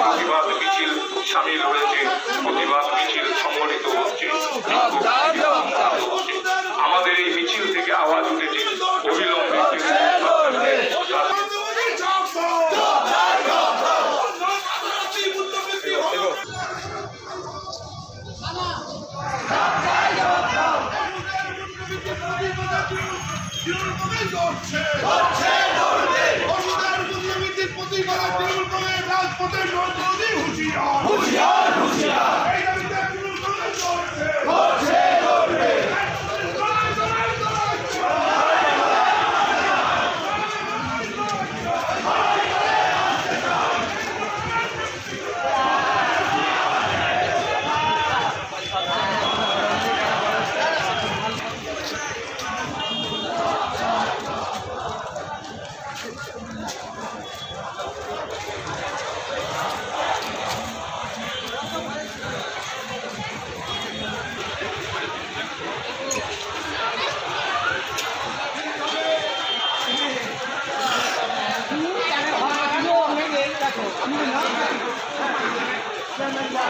প্রতিবাদ মিছিল সামিল হয়েছে। প্রতিবাদ মিছিল সংগঠিত হচ্ছে। আমাদের এই মিছিল থেকে আওয়াজ উঠেছে। অবিলম্বে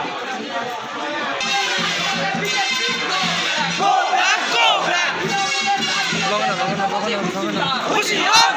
恭喜恭喜恭喜恭喜恭喜恭喜恭喜恭喜恭喜恭喜恭喜恭喜恭喜恭喜恭喜恭喜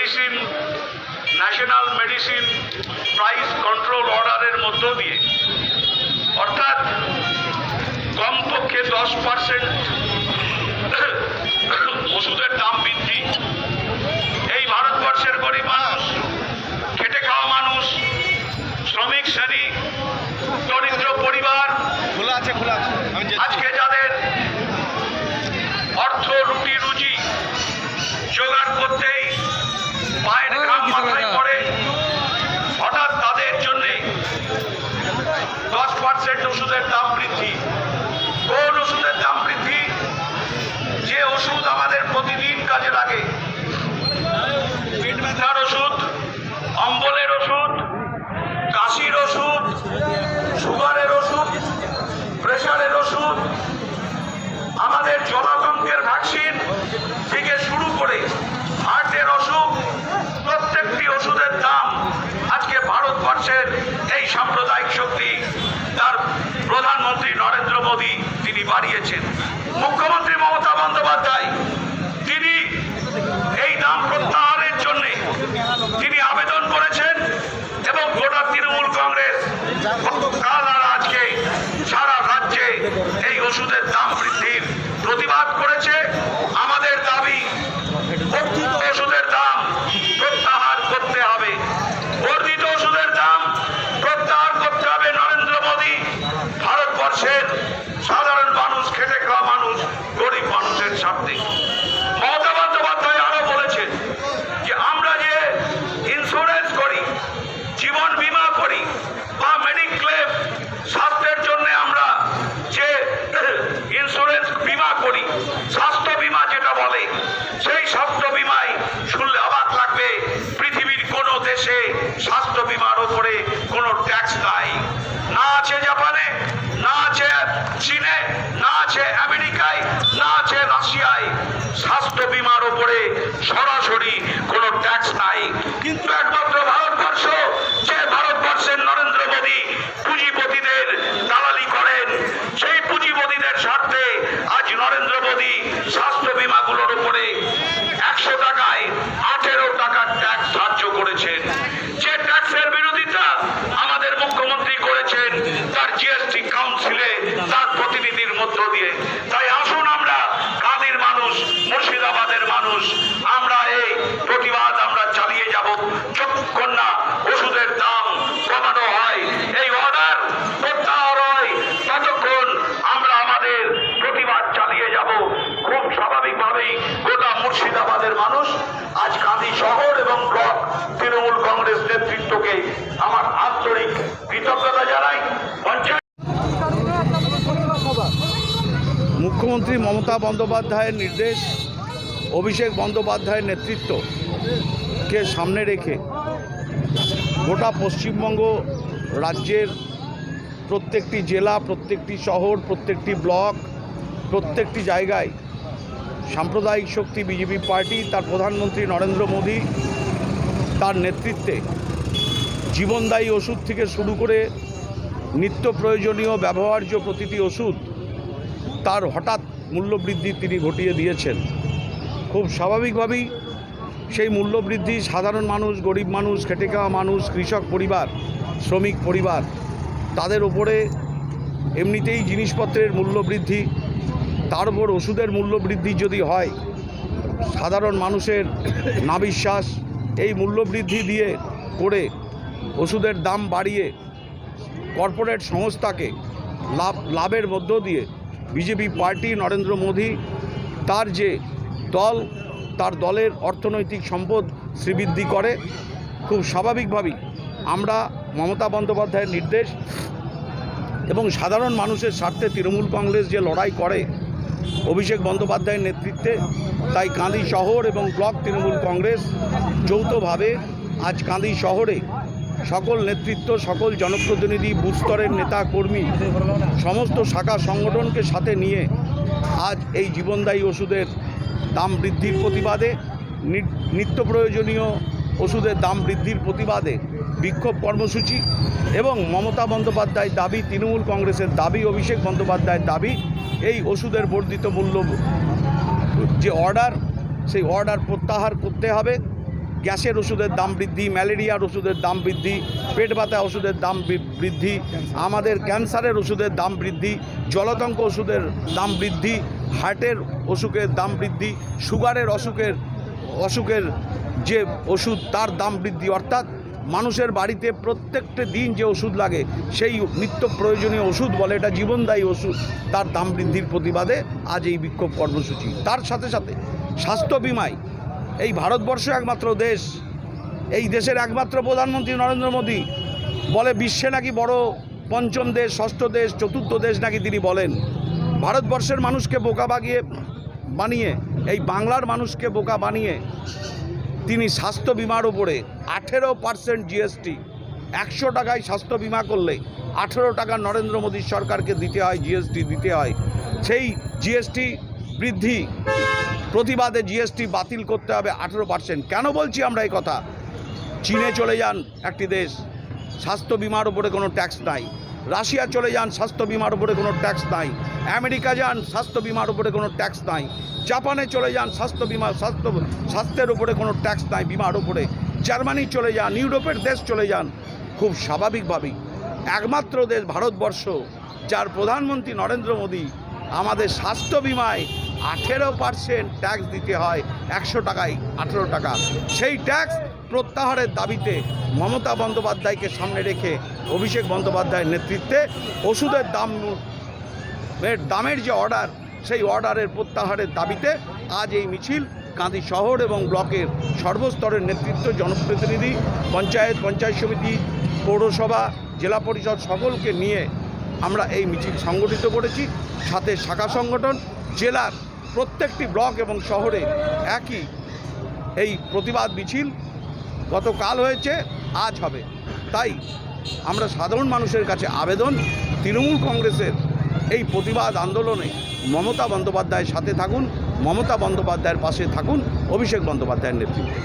medicine national medicine price control অর্ডারের মধ্য দিয়ে, অর্থাৎ কমপক্ষে দশ পার্সেন্ট ওষুধের দাম বৃদ্ধি, এই ভারতবর্ষের গরিব মানুষ দাঁড়িয়েছেন মুখ্যমন্ত্রী মমতা বন্দ্যোপাধ্যায়, তিনি এই নাম প্রত্যাহারের জন্য তিনি আবেদন করেছেন এবং গোটা তৃণমূল কংগ্রেস পৃথিবীর কোনো দেশে স্বাস্থ্য বিমার উপরে কোনো ট্যাক্স নাই। না আছে জাপানে, না আছে চীনে, না আছে আমেরিকায়, না আছে রাশিয়ায়। স্বাস্থ্য বিমার উপরে সরাসরি কোনো ট্যাক্স নাই। কিন্তু একমাত্র ভারতবর্ষ মুখ্যমন্ত্রী মমতা বন্দ্যোপাধ্যায়ের নির্দেশ, অভিষেক বন্দ্যোপাধ্যায়ের নেতৃত্বকে সামনে রেখে গোটা পশ্চিমবঙ্গ রাজ্যের প্রত্যেকটি জেলা, প্রত্যেকটি শহর, প্রত্যেকটি ব্লক, প্রত্যেকটি জায়গায় সাম্প্রদায়িক শক্তি বিজেপি পার্টি, তার প্রধানমন্ত্রী নরেন্দ্র মোদী তার নেতৃত্বে জীবনদায়ী ওষুধ থেকে শুরু করে নিত্য প্রয়োজনীয় ব্যবহার্য প্রতিটি ওষুধ তার হঠাৎ মূল্যবৃদ্ধি তিনি ঘটিয়ে দিয়েছেন। খুব স্বাভাবিকভাবেই সেই মূল্যবৃদ্ধি সাধারণ মানুষ, গরিব মানুষ খেটে খাওয়া মানুষ, কৃষক পরিবার, শ্রমিক পরিবার, তাদের ওপরে এমনিতেই জিনিসপত্রের মূল্যবৃদ্ধি, তার উপর ওষুধের মূল্যবৃদ্ধি যদি হয়, সাধারণ মানুষের নাবিশ্বাস এই মূল্যবৃদ্ধি দিয়ে করে ওষুধের দাম বাড়িয়ে কর্পোরেট সংস্থাকে লাভ, লাভের মধ্য দিয়ে বিজেপি পার্টি নরেন্দ্র মোদী তার যে দল, তার দলের অর্থনৈতিক সম্পদ শ্রীবৃদ্ধি করে, খুব স্বাভাবিকভাবেই আমরা মমতা বন্দ্যোপাধ্যায়ের নির্দেশ এবং সাধারণ মানুষের স্বার্থে তৃণমূল কংগ্রেস যে লড়াই করে অভিষেক বন্দ্যোপাধ্যায়ের নেতৃত্বে, তাই কাঁদি শহর এবং ব্লক তৃণমূল কংগ্রেস যৌথভাবে আজ কাঁদি শহরে সকল নেতৃত্ব, সকল জনপ্রতিনিধি বুস্তরের নেতা, কর্মী, সমস্ত শাখা সংগঠনকে সাথে নিয়ে আজ এই জীবনদায়ী ওষুধের দাম বৃদ্ধির প্রতিবাদে নিত্য প্রয়োজনীয় ওষুধের দাম বৃদ্ধির প্রতিবাদে বিক্ষোভ কর্মসূচি এবং মমতা বন্দ্যোপাধ্যায়ের দাবি, তৃণমূল কংগ্রেসের দাবি, অভিষেক বন্দ্যোপাধ্যায়ের দাবি, এই ওষুধের বর্ধিত মূল্য যে অর্ডার, সেই অর্ডার প্রত্যাহার করতে হবে। গ্যাসের ওষুধের দাম বৃদ্ধি, ম্যালেরিয়ার ওষুধের দাম বৃদ্ধি, পেট ব্যথা ওষুধের দাম বৃদ্ধি, আমাদের ক্যান্সারের ওষুধের দাম বৃদ্ধি, জলতঙ্ক ওষুধের দাম বৃদ্ধি, হার্টের অসুখের দাম বৃদ্ধি, সুগারের অসুখের অসুখের যে ওষুধ তার দাম বৃদ্ধি। অর্থাৎ মানুষের বাড়িতে প্রত্যেকটা দিন যে ওষুধ লাগে, সেই নিত্য প্রয়োজনীয় ওষুধ বলে এটা জীবনদায়ী ওষুধ, তার দাম বৃদ্ধির প্রতিবাদে আজ এই বিক্ষোভ কর্মসূচি। তার সাথে সাথে স্বাস্থ্য বিমায় এই ভারতবর্ষ একমাত্র দেশ। এই দেশের একমাত্র প্রধানমন্ত্রী নরেন্দ্র মোদী বলে বিশ্বে নাকি বড় পঞ্চম দেশ, ষষ্ঠ দেশ, চতুর্থ দেশ নাকি তিনি বলেন। ভারতবর্ষের মানুষকে বোকা বাগিয়ে বানিয়ে, এই বাংলার মানুষকে বোকা বানিয়ে তিনি স্বাস্থ্য বিমার উপরে আঠেরো পার্সেন্ট জিএসটি, একশো টাকায় স্বাস্থ্য বিমা করলে আঠেরো টাকা নরেন্দ্র মোদী সরকারকে দিতে হয়, জিএসটি দিতে হয়। সেই জিএসটি বৃদ্ধি প্রতিবাদে জিএসটি বাতিল করতে হবে আঠেরো পার্সেন্ট কেন বলছি আমরা এই কথা? চীনে চলে যান একটি দেশ, স্বাস্থ্য বিমার উপরে কোনো ট্যাক্স নাই। রাশিয়া চলে যান, স্বাস্থ্য বিমার উপরে কোনো ট্যাক্স নাই। আমেরিকা যান, স্বাস্থ্য বিমার উপরে কোনো ট্যাক্স নাই। জাপানে চলে যান, স্বাস্থ্য বিমা, স্বাস্থ্য, স্বাস্থ্যের উপরে কোনো ট্যাক্স নাই বিমার উপরে। জার্মানি চলে যান, ইউরোপের দেশ চলে যান, খুব স্বাভাবিকভাবেই। একমাত্র দেশ ভারতবর্ষ, যার প্রধানমন্ত্রী নরেন্দ্র মোদী আমাদের স্বাস্থ্য বিমায় আঠেরো পার্সেন্ট ট্যাক্স দিতে হয়, একশো টাকায় আঠেরো টাকা। সেই ট্যাক্স প্রত্যাহারের দাবিতে মমতা বন্দ্যোপাধ্যায়কে সামনে রেখে অভিষেক বন্দ্যোপাধ্যায়ের নেতৃত্বে ওষুধের দাম এর দামের যে অর্ডার, সেই অর্ডারের প্রত্যাহারের দাবিতে আজ এই মিছিল কাঁদি শহর এবং ব্লকের সর্বস্তরের নেতৃত্ব, জনপ্রতিনিধি, পঞ্চায়েত পঞ্চায়েত সমিতি, পৌরসভা, জেলা পরিষদ সকলকে নিয়ে আমরা এই মিছিল সংগঠিত করেছি। সাথে শাখা সংগঠন, জেলার প্রত্যেকটি ব্লক এবং শহরে একই এই প্রতিবাদ মিছিল গতকাল হয়েছে, আজ হবে। তাই আমরা সাধারণ মানুষের কাছে আবেদন, তৃণমূল কংগ্রেসের এই প্রতিবাদ আন্দোলনে মমতা বন্দ্যোপাধ্যায়ের সাথে থাকুন, মমতা বন্দ্যোপাধ্যায়ের পাশে থাকুন, অভিষেক বন্দ্যোপাধ্যায়ের নেতৃত্বে।